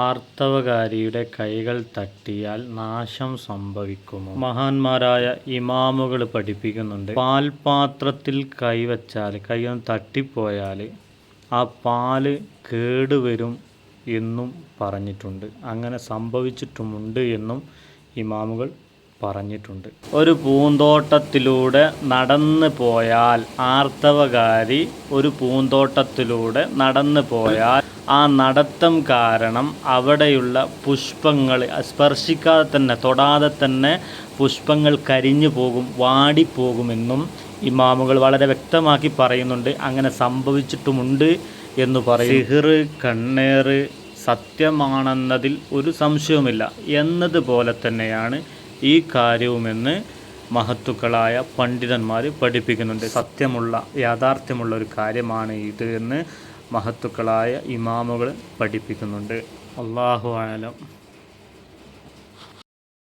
ആർത്തവകാരിയുടെ കൈകൾ തട്ടിയാൽ നാശം സംഭവിക്കുമോ? മഹാന്മാരായ ഇമാമുകൾ പഠിപ്പിക്കുന്നുണ്ട് പാൽപാത്രത്തിൽ കൈവച്ചാൽ കൈയൊന്ന് തട്ടിപ്പോയാൽ ആ പാൽ കേടുവരും എന്നും പറഞ്ഞിട്ടുണ്ട്. അങ്ങനെ സംഭവിച്ചിട്ടുമുണ്ട് എന്നും ഇമാമുകൾ പറഞ്ഞിട്ടുണ്ട്. ഒരു പൂന്തോട്ടത്തിലൂടെ നടന്നു പോയാൽ ആർത്തവകാരി ഒരു പൂന്തോട്ടത്തിലൂടെ നടന്നു പോയാൽ ആ നടത്തം കാരണം അവിടെയുള്ള പുഷ്പങ്ങൾ സ്പർശിക്കാതെ തന്നെ തൊടാതെ തന്നെ പുഷ്പങ്ങൾ കരിഞ്ഞു പോകും വാടിപ്പോകുമെന്നും ഇമാമുകൾ വളരെ വ്യക്തമാക്കി പറയുന്നുണ്ട്. അങ്ങനെ സംഭവിച്ചിട്ടുമുണ്ട് എന്ന് പറയും. സിഹിർ കണ്ണേറ് സത്യമാണെന്നതിൽ ഒരു സംശയവുമില്ല. എന്നതുപോലെ തന്നെയാണ് ഈ കാര്യവുമെന്ന് മഹത്തുക്കളായ പണ്ഡിതന്മാർ പഠിപ്പിക്കുന്നുണ്ട്. സത്യമുള്ള യാഥാർത്ഥ്യമുള്ള ഒരു കാര്യമാണ് ഇത് എന്ന് മഹത്തുക്കളായ ഇമാമുകൾ പഠിപ്പിക്കുന്നുണ്ട്. അള്ളാഹു ആലം